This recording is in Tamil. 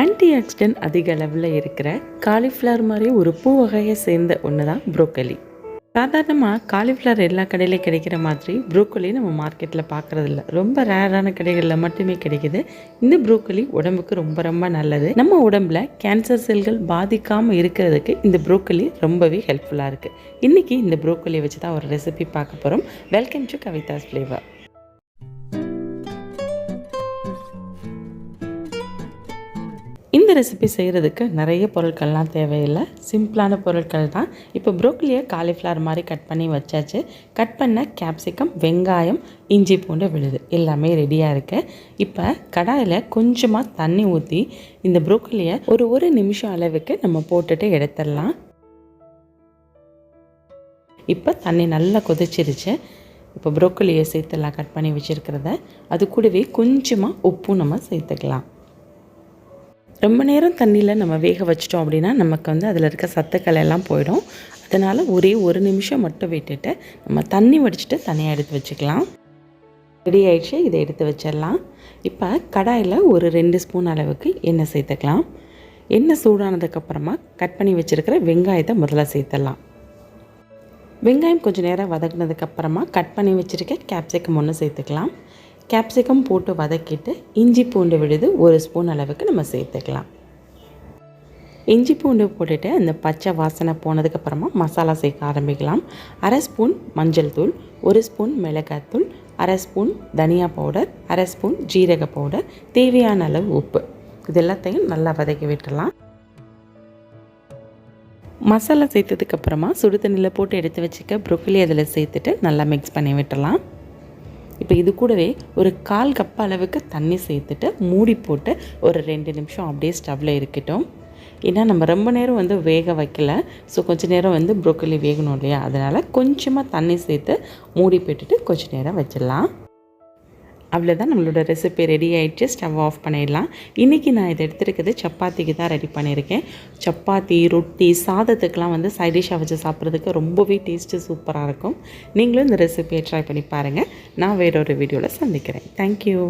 ஆன்டி ஆக்சிடென்ட் அதிக அளவில் இருக்கிற காலிஃப்ளவர் மாதிரி ஒரு பூ வகையை சேர்ந்த ஒன்று தான் ப்ரோக்கலி சாதாரணமாக காலிஃப்ளவர் எல்லா கடையிலையும் கிடைக்கிற மாதிரி ப்ரோக்கலி நம்ம மார்க்கெட்டில் பார்க்குறதில்ல ரொம்ப ரேரான கடைகளில் மட்டுமே கிடைக்குது. இந்த ப்ரோக்கலி உடம்புக்கு ரொம்ப ரொம்ப நல்லது. நம்ம உடம்புல கேன்சர் செல்கள் பாதிக்காமல் இருக்கிறதுக்கு இந்த ப்ரோக்கலி ரொம்பவே ஹெல்ப்ஃபுல்லாக இருக்குது இன்றைக்கி இந்த ப்ரோக்கலியை வச்சு தான் ஒரு ரெசிபி பார்க்க போகிறோம் வெல்கம் டு கவிதாஸ் ஃப்ளேவர் இந்த ரெசிபி செய்கிறதுக்கு நிறைய பொருட்கள்லாம் தேவையில்லை. சிம்பிளான பொருட்கள் தான். இப்போ ப்ரோக்கலியை காலிஃப்ளவர் மாதிரி கட் பண்ணி வச்சாச்சு. கட் பண்ண கேப்சிகம் வெங்காயம் இஞ்சி பூண்டு விழுது. எல்லாமே ரெடியாக இருக்குது இப்போ கடாயில் கொஞ்சமாக தண்ணி ஊற்றி இந்த ப்ரோக்கலியை ஒரு ஒரு நிமிஷம் அளவுக்கு நம்ம போட்டுட்டு எடுத்துடலாம். இப்போ தண்ணி நல்லா கொதிச்சிருச்சு. இப்போ ப்ரோக்கலியை சேர்த்துலாம் கட் பண்ணி வச்சுருக்கிறத. அது கூடவே கொஞ்சமாக உப்பும் நம்ம சேர்த்துக்கலாம். ரொம்ப நேரம் தண்ணியில் நம்ம வேக வச்சிட்டோம் அப்படின்னா நமக்கு வந்து அதில் இருக்க சத்துக்கள் எல்லாம் போயிடும். அதனால் ஒரே ஒரு நிமிஷம் மட்டும் விட்டுட்டு நம்ம தண்ணி வடிச்சிட்டு தனியாக எடுத்து வச்சுக்கலாம். ரெடி ஆயிடுச்சு இதை எடுத்து வச்சிடலாம். இப்போ கடாயில் ஒரு ரெண்டு ஸ்பூன் அளவுக்கு எண்ணெய் சேர்த்துக்கலாம். எண்ணெய் சூடானதுக்கப்புறமா கட் பண்ணி வச்சுருக்கிற வெங்காயத்தை முதல்ல சேர்த்துடலாம். வெங்காயம் கொஞ்சம் நேரம் வதங்கினதுக்கப்புறமா கட் பண்ணி வச்சுருக்க கேப்சிகம் ஒன்று சேர்த்துக்கலாம். கேப்சிகம் போட்டு வதக்கிட்டு இஞ்சி பூண்டு விழுது ஒரு ஸ்பூன் அளவுக்கு நம்ம சேர்த்துக்கலாம். இஞ்சி பூண்டு போட்டுட்டு அந்த பச்சை வாசனை போனதுக்கப்புறமா மசாலா சேர்க்க ஆரம்பிக்கலாம். அரை ஸ்பூன் மஞ்சள் தூள் ஒரு ஸ்பூன் மிளகாத்தூள் அரை ஸ்பூன் தனியா பவுடர் அரை ஸ்பூன் ஜீரக பவுடர் தேவையான அளவு உப்பு. இது எல்லாத்தையும் நல்லா வதக்கி விட்டுடலாம். மசாலா சேர்த்ததுக்கப்புறமா சுடு தண்ணியில் போட்டு எடுத்து வச்சுக்க ப்ரொக்கலி அதில் சேர்த்துட்டு நல்லா மிக்ஸ் பண்ணி விட்டுடலாம். இப்போ இது கூடவே ஒரு கால் கப் அளவுக்கு தண்ணி சேர்த்துட்டு மூடி போட்டு ஒரு ரெண்டு நிமிஷம் அப்படியே ஸ்டவ்வில் இருக்கட்டும். ஏன்னா நம்ம ரொம்ப நேரம் வந்து வேக வைக்கல. ஸோ கொஞ்சம் நேரம் வந்து ப்ரோக்கலி வேகணும் இல்லையா? அதனால் கொஞ்சமாக தண்ணி சேர்த்து மூடி போட்டுட்டு கொஞ்சம் நேரம் வச்சிடலாம். அவ்வளோதான் நம்மளோட ரெசிபி ரெடி ஆகிடுச்சு ஸ்டவ் ஆஃப் பண்ணிடலாம். இன்றைக்கி நான் இதை எடுத்துருக்கிறது சப்பாத்திக்கு தான் ரெடி பண்ணியிருக்கேன். சப்பாத்தி ரொட்டி சாதத்துக்கெலாம் வந்து சைடிஷாக வச்சு சாப்பிட்றதுக்கு ரொம்பவே டேஸ்ட்டு சூப்பராக இருக்கும். நீங்களும் இந்த ரெசிபியை ட்ரை பண்ணி பாருங்கள் நான் வேறொரு வீடியோவில் சந்திக்கிறேன். தேங்க்யூ